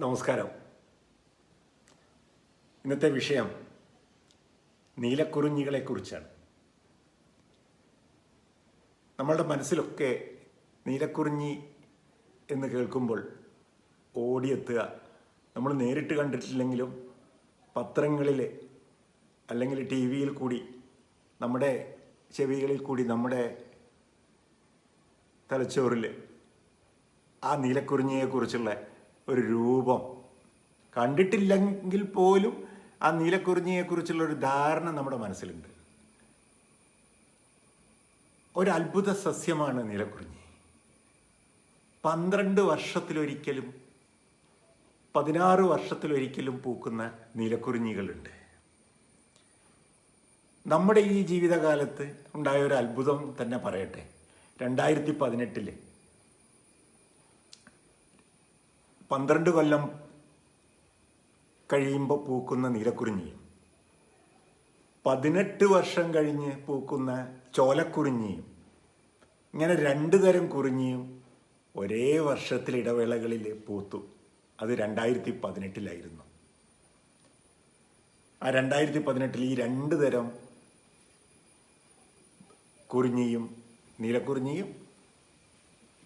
നമസ്കാരം. ഇന്നത്തെ വിഷയം നീലക്കുറിഞ്ഞികളെ കുറിച്ചാണ് നമ്മളുടെ മനസ്സിലൊക്കെ നീലക്കുറിഞ്ഞി എന്ന് കേൾക്കുമ്പോൾ ഓടിയെത്തുക. നമ്മൾ നേരിട്ട് കണ്ടിട്ടില്ലെങ്കിലും പത്രങ്ങളിൽ അല്ലെങ്കിൽ ടി വിയിൽ കൂടി നമ്മുടെ ചെവികളിൽ കൂടി നമ്മുടെ തലച്ചോറിൽ ആ നീലക്കുറിഞ്ഞിയെക്കുറിച്ചുള്ള ഒരു രൂപം. കണ്ടിട്ടില്ലെങ്കിൽ പോലും ആ നീലക്കുറിഞ്ഞിയെക്കുറിച്ചുള്ള ഒരു ധാരണ നമ്മുടെ മനസ്സിലുണ്ട്. ഒരു അത്ഭുത സസ്യമാണ് നീലക്കുറിഞ്ഞി. പന്ത്രണ്ട് വർഷത്തിലൊരിക്കലും പതിനാറ് വർഷത്തിലൊരിക്കലും പൂക്കുന്ന നീലക്കുറിഞ്ഞികളുണ്ട്. നമ്മുടെ ഈ ജീവിതകാലത്ത് ഉണ്ടായ ഒരു അത്ഭുതം തന്നെ പറയട്ടെ. രണ്ടായിരത്തി പതിനെട്ടിൽ പന്ത്രണ്ട് കൊല്ലം കഴിയുമ്പോൾ പൂക്കുന്ന നീലക്കുറിഞ്ഞിയും പതിനെട്ട് വർഷം കഴിഞ്ഞ് പൂക്കുന്ന ചോലക്കുറിഞ്ഞിയും ഇങ്ങനെ രണ്ട് തരം കുറിഞ്ഞിയും ഒരേ വർഷത്തിൽ ഇടവേളകളിൽ പൂത്തു. അത് രണ്ടായിരത്തി പതിനെട്ടിലായിരുന്നു ആ രണ്ടായിരത്തി പതിനെട്ടിൽ ഈ രണ്ട് തരം കുറിഞ്ഞിയും നീലക്കുറിഞ്ഞിയും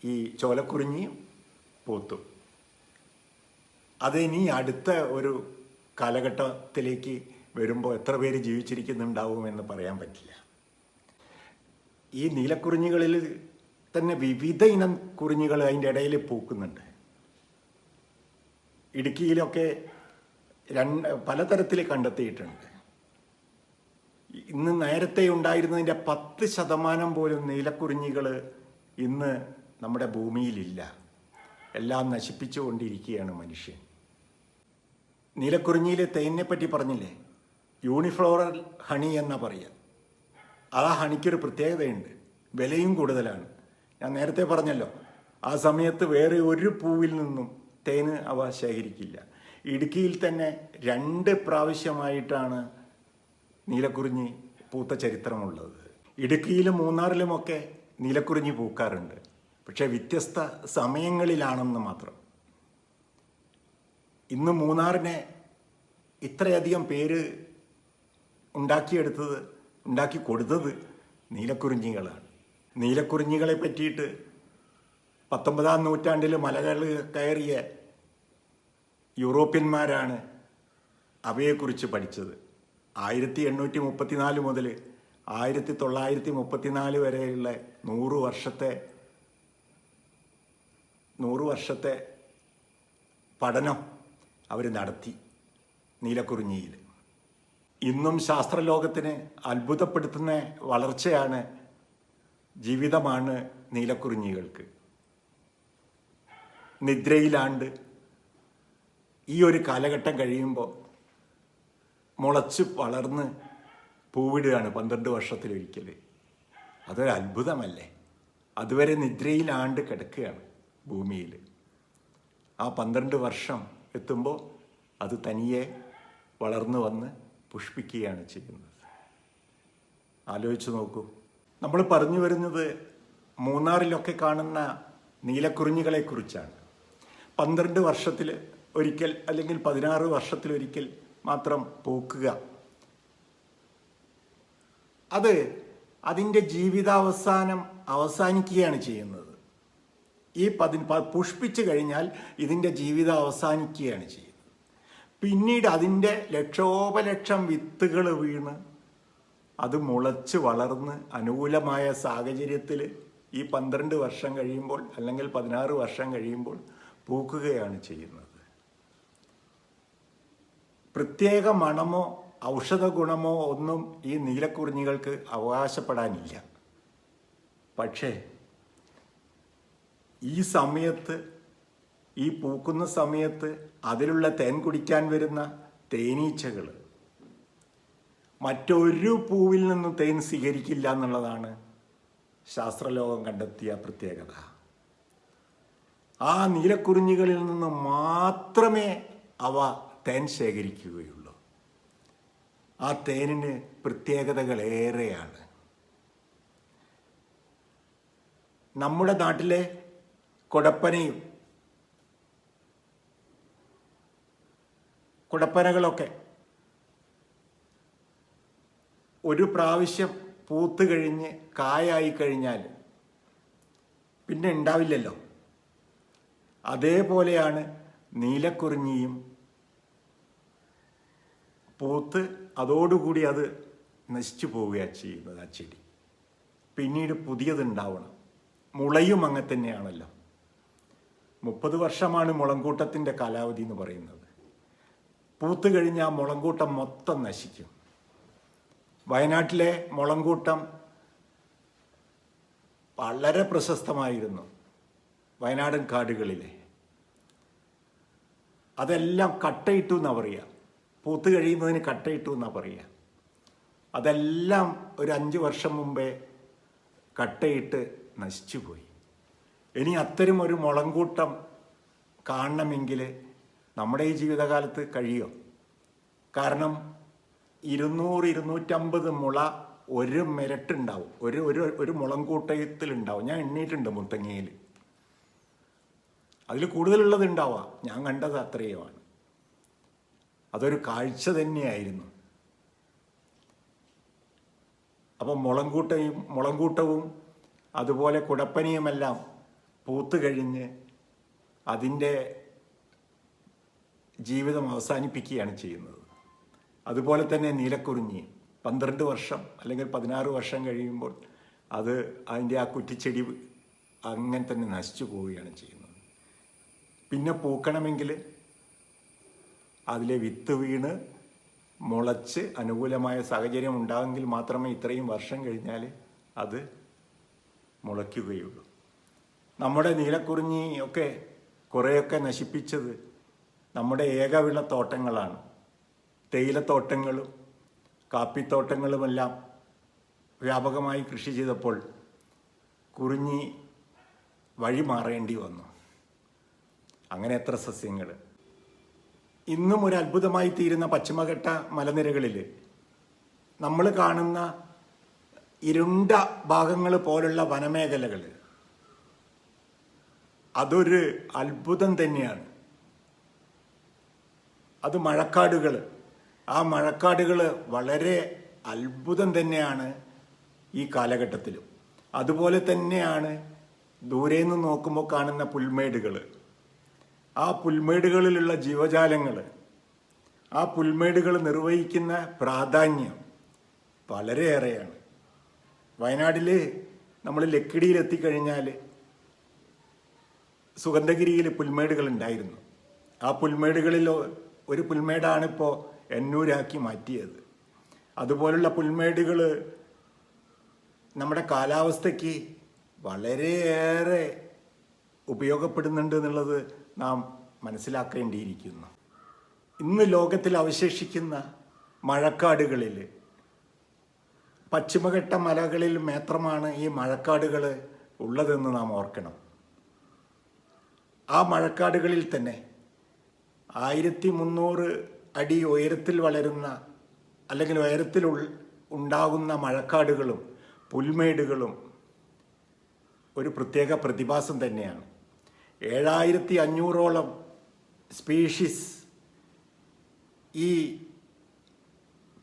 ഈ ചോലക്കുറിഞ്ഞിയും പൂത്തു. അത് ഇനി അടുത്ത ഒരു കാലഘട്ടത്തിലേക്ക് വരുമ്പോൾ എത്ര പേര് ജീവിച്ചിരിക്കുന്നുണ്ടാവുമെന്ന് പറയാൻ പറ്റില്ല. ഈ നീലക്കുറിഞ്ഞികളിൽ തന്നെ വിവിധ ഇനം കുറിഞ്ഞികൾ അതിന്റെ ഇടയിൽ പൂക്കുന്നുണ്ട്. ഇടുക്കിയിലൊക്കെ രണ്ട് പലതരത്തിൽ കണ്ടെത്തിയിട്ടുണ്ട്. ഇന്ന് നേരത്തെ ഉണ്ടായിരുന്നതിന്റെ പത്ത് ശതമാനം പോലും നീലക്കുറിഞ്ഞികൾ ഇന്ന് നമ്മുടെ ഭൂമിയിലില്ല. എല്ലാം നശിപ്പിച്ചുകൊണ്ടിരിക്കുകയാണ് മനുഷ്യൻ. നീലക്കുറിഞ്ഞിയിലെ തേനിനെ പറ്റി പറഞ്ഞില്ലേ? യൂണിഫ്ലോറൽ ഹണി എന്ന പറയുക ആ ഹണിക്കൊരു പ്രത്യേകതയുണ്ട്. വിലയും കൂടുതലാണ്. ഞാൻ നേരത്തെ പറഞ്ഞല്ലോ ആ സമയത്ത് വേറെ ഒരു പൂവിൽ നിന്നും തേന് അവ ശേഖരിക്കില്ല. ഇടുക്കിയിൽ തന്നെ രണ്ട് പ്രാവശ്യമായിട്ടാണ് നീലക്കുറിഞ്ഞി പൂത്ത ചരിത്രമുള്ളത്. ഇടുക്കിയിലും മൂന്നാറിലുമൊക്കെ നീലക്കുറിഞ്ഞി പൂക്കാറുണ്ട്. പക്ഷേ വ്യത്യസ്ത സമയങ്ങളിലാണെന്ന് മാത്രം. ഇന്ന് മൂന്നാറിനെ ഇത്രയധികം പേര് ഉണ്ടാക്കിയെടുത്തത് ഉണ്ടാക്കി കൊടുത്തത് നീലക്കുറിഞ്ഞികളാണ്. നീലക്കുറിഞ്ഞികളെ പറ്റിയിട്ട് പത്തൊമ്പതാം നൂറ്റാണ്ടിൽ മലകൾ കയറിയ യൂറോപ്യന്മാരാണ് അവയെക്കുറിച്ച് പഠിച്ചത്. ആയിരത്തി എണ്ണൂറ്റി മുപ്പത്തിനാല് മുതൽ ആയിരത്തി തൊള്ളായിരത്തി മുപ്പത്തിനാല് വരെയുള്ള നൂറ് വർഷത്തെ നൂറ് വർഷത്തെ പഠനം അവർ നടത്തി. നീലക്കുറിഞ്ഞിയിൽ. ഇന്നും ശാസ്ത്രലോകത്തിന് അത്ഭുതപ്പെടുത്തുന്ന വളർച്ചയാണ് ജീവിതമാണ് നീലക്കുറിഞ്ഞികൾക്ക്. നിദ്രയിലാണ്ട് ഈ ഒരു കാലഘട്ടം കഴിയുമ്പോൾ മുളച്ച് വളർന്ന് പൂവിടുകയാണ് പന്ത്രണ്ട് വർഷത്തിലൊരിക്കൽ അതൊരു അത്ഭുതമല്ലേ? അതുവരെ നിദ്രയിലാണ്ട് കിടക്കുകയാണ് ഭൂമിയിൽ. ആ പന്ത്രണ്ട് വർഷം എത്തുമ്പോൾ അത് തനിയെ വളർന്നു വന്ന് പുഷ്പിക്കുകയാണ് ചെയ്യുന്നത്. ആലോചിച്ച് നോക്കൂ. നമ്മൾ പറഞ്ഞു വരുന്നത് മൂന്നാറിലൊക്കെ കാണുന്ന നീലക്കുറിഞ്ഞികളെ കുറിച്ചാണ് പന്ത്രണ്ട് വർഷത്തിൽ ഒരിക്കൽ അല്ലെങ്കിൽ പതിനാറ് വർഷത്തിലൊരിക്കൽ മാത്രം പൂക്കുക. അത് അതിന്റെ ജീവിതാവസാനം അവസാനിക്കുകയാണ് ചെയ്യുന്നത്. ഈ പതി പുഷ്പിച്ചു കഴിഞ്ഞാൽ ഇതിന്റെ ജീവിതം അവസാനിക്കുകയാണ് ചെയ്യുന്നത്. പിന്നീട് അതിന്റെ ലക്ഷോപലക്ഷം വിത്തുകൾ വീണ് അത് മുളച്ച് വളർന്ന് അനുകൂലമായ സാഹചര്യത്തിൽ ഈ പന്ത്രണ്ട് വർഷം കഴിയുമ്പോൾ അല്ലെങ്കിൽ പതിനാറ് വർഷം കഴിയുമ്പോൾ പൂക്കുകയാണ് ചെയ്യുന്നത്. പ്രത്യേക മണമോ ഔഷധ ഗുണമോ ഒന്നും ഈ നീലക്കുറിഞ്ഞികൾക്ക് അവകാശപ്പെടാനില്ല. പക്ഷേ ഈ സമയത്ത് ഈ പൂക്കുന്ന സമയത്ത് അതിലുള്ള തേൻ കുടിക്കാൻ വരുന്ന തേനീച്ചകൾ. മറ്റൊരു പൂവിൽ നിന്ന് തേൻ സ്വീകരിക്കില്ല എന്നുള്ളതാണ് ശാസ്ത്രലോകം കണ്ടെത്തിയ പ്രത്യേകത. ആ നീലക്കുറിഞ്ഞികളിൽ നിന്ന് മാത്രമേ അവ തേൻ ശേഖരിക്കുകയുള്ളൂ. ആ തേനിന് പ്രത്യേകതകൾ ഏറെയാണ്. നമ്മുടെ നാട്ടിലെ കൊടപ്പനയും കുടപ്പനകളൊക്കെ ഒരു പ്രാവശ്യം പൂത്ത് കഴിഞ്ഞ് കായായി കഴിഞ്ഞാൽ പിന്നെ ഉണ്ടാവില്ലല്ലോ. അതേപോലെയാണ് നീലക്കുറിഞ്ഞിയും പൂത്ത് അതോടുകൂടി അത് നശിച്ചു പോവുകയാണ് ചെയ്യുന്നത് ആ ചെടി. പിന്നീട് പുതിയതുണ്ടാവണം. മുളയും അങ്ങനെ തന്നെയാണല്ലോ. മുപ്പത് വർഷമാണ് മുളങ്കൂട്ടത്തിന്റെ കാലാവധി എന്ന് പറയുന്നത്. പൂത്ത് കഴിഞ്ഞ ആ മുളങ്കൂട്ടം മൊത്തം നശിക്കും. വയനാട്ടിലെ മുളങ്കൂട്ടം വളരെ പ്രശസ്തമായിരുന്നു വയനാടൻ കാടുകളിലെ. അതെല്ലാം കട്ടയിട്ടു എന്നാ പറയുക പൂത്ത് കഴിയുന്നതിന് കട്ടയിട്ടു എന്നാ പറയുക അതെല്ലാം ഒരു അഞ്ച് വർഷം മുമ്പേ കട്ടയിട്ട് നശിച്ചുപോയി ഇനി അത്തരം ഒരു മുളങ്കൂട്ടം കാണണമെങ്കിൽ നമ്മുടെ ഈ ജീവിതകാലത്ത് കഴിയോ? കാരണം ഇരുന്നൂറ് ഇരുന്നൂറ്റമ്പത് മുള ഒരു മിരട്ടുണ്ടാവും. ഒരു ഒരു ഒരു മുളങ്കൂട്ടയത്തിലുണ്ടാവും ഞാൻ എണ്ണീട്ടുണ്ട് മുത്തങ്ങയിൽ അതിൽ കൂടുതലുള്ളത് ഉണ്ടാവുക ഞാൻ കണ്ടത് അത്രയുമാണ്. അതൊരു കാഴ്ച തന്നെയായിരുന്നു. അപ്പം മുളങ്കൂട്ടയും മുളങ്കൂട്ടവും അതുപോലെ കുടപ്പനിയുമെല്ലാം പൂത്ത് കഴിഞ്ഞ് അതിന്റെ ജീവിതം അവസാനിപ്പിക്കുകയാണ് ചെയ്യുന്നത്. അതുപോലെ തന്നെ നീലക്കുറിഞ്ഞി പന്ത്രണ്ട് വർഷം അല്ലെങ്കിൽ പതിനാറ് വർഷം കഴിയുമ്പോൾ അത് അതിന്റെ ആ കുറ്റിച്ചെടി അങ്ങനെ തന്നെ നശിച്ചു പോവുകയാണ് ചെയ്യുന്നത്. പിന്നെ പൂക്കണമെങ്കിൽ അതിലെ വിത്ത് വീണ് മുളച്ച് അനുകൂലമായ സാഹചര്യം ഉണ്ടാകുമെങ്കിൽ മാത്രമേ ഇത്രയും വർഷം കഴിഞ്ഞാൽ അത് മുളയ്ക്കുകയുള്ളൂ. നമ്മുടെ നീലക്കുറിഞ്ഞി ഒക്കെ കുറേയൊക്കെ നശിപ്പിച്ചത് നമ്മുടെ ഏകവിള തോട്ടങ്ങളാണ്. തേയിലത്തോട്ടങ്ങളും കാപ്പിത്തോട്ടങ്ങളുമെല്ലാം വ്യാപകമായി കൃഷി ചെയ്തപ്പോൾ കുറിഞ്ഞി വഴി മാറേണ്ടി വന്നു. അങ്ങനെ എത്ര സസ്യങ്ങൾ ഇന്നും ഒരു അത്ഭുതമായി തീരുന്ന പശ്ചിമഘട്ട മലനിരകളിൽ നമ്മൾ കാണുന്ന ഇരുണ്ട ഭാഗങ്ങൾ പോലുള്ള വനമേഖലകൾ അതൊരു അത്ഭുതം തന്നെയാണ്. അത് മഴക്കാടുകൾ. ആ മഴക്കാടുകൾ വളരെ അത്ഭുതം തന്നെയാണ് ഈ കാലഘട്ടത്തിലും. അതുപോലെ തന്നെയാണ് ദൂരെ നിന്ന് നോക്കുമ്പോൾ കാണുന്ന പുൽമേടുകൾ. ആ പുൽമേടുകളിലുള്ള ജീവജാലങ്ങൾ ആ പുൽമേടുകൾ നിർവഹിക്കുന്ന പ്രാധാന്യം വളരെയേറെയാണ്. വയനാട്ടിൽ നമ്മൾ ലക്കിടിയിൽ എത്തിക്കഴിഞ്ഞാൽ സുഗന്ധഗിരിയിൽ പുൽമേടുകൾ ഉണ്ടായിരുന്നു. ആ പുൽമേടുകളിൽ ഒരു പുൽമേടാണ് ഇപ്പോൾ എന്നൂരാക്കി മാറ്റിയത്. അതുപോലുള്ള പുൽമേടുകൾ നമ്മുടെ കാലാവസ്ഥയ്ക്ക് വളരെയേറെ ഉപയോഗപ്പെടുന്നുണ്ട് എന്നുള്ളത് നാം മനസ്സിലാക്കേണ്ടിയിരിക്കുന്നു. ഇന്ന് ലോകത്തിൽ അവശേഷിക്കുന്ന മഴക്കാടുകളിൽ പശ്ചിമഘട്ട മലകളിൽ മാത്രമാണ് ഈ മഴക്കാടുകൾ ഉള്ളതെന്ന് നാം ഓർക്കണം. ആ മഴക്കാടുകളിൽ തന്നെ ആയിരത്തി മുന്നൂറ് അടി ഉയരത്തിൽ വളരുന്ന അല്ലെങ്കിൽ ഉയരത്തിൽ ഉണ്ടാകുന്ന മഴക്കാടുകളും പുൽമേടുകളും ഒരു പ്രത്യേക പ്രതിഭാസം തന്നെയാണ്. ഏഴായിരത്തി അഞ്ഞൂറോളം സ്പീഷീസ് ഈ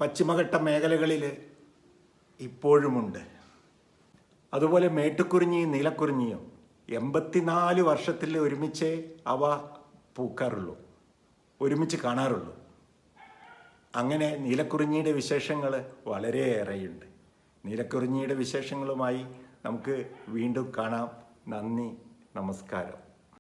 പശ്ചിമഘട്ട മേഖലകളിൽ ഇപ്പോഴുമുണ്ട്. അതുപോലെ മേട്ടുക്കുറിഞ്ഞിയും നീലക്കുറിഞ്ഞിയും എൺപത്തിനാല് വർഷത്തിൽ ഒരുമിച്ച് അവ പൂക്കാറുള്ളൂ. ഒരുമിച്ച് കാണാറുള്ളൂ. അങ്ങനെ നീലക്കുറിഞ്ഞിയുടെ വിശേഷങ്ങൾ വളരെയേറെയുണ്ട്. നീലക്കുറിഞ്ഞിയുടെ വിശേഷങ്ങളുമായി നമുക്ക് വീണ്ടും കാണാം. നന്ദി നമസ്കാരം.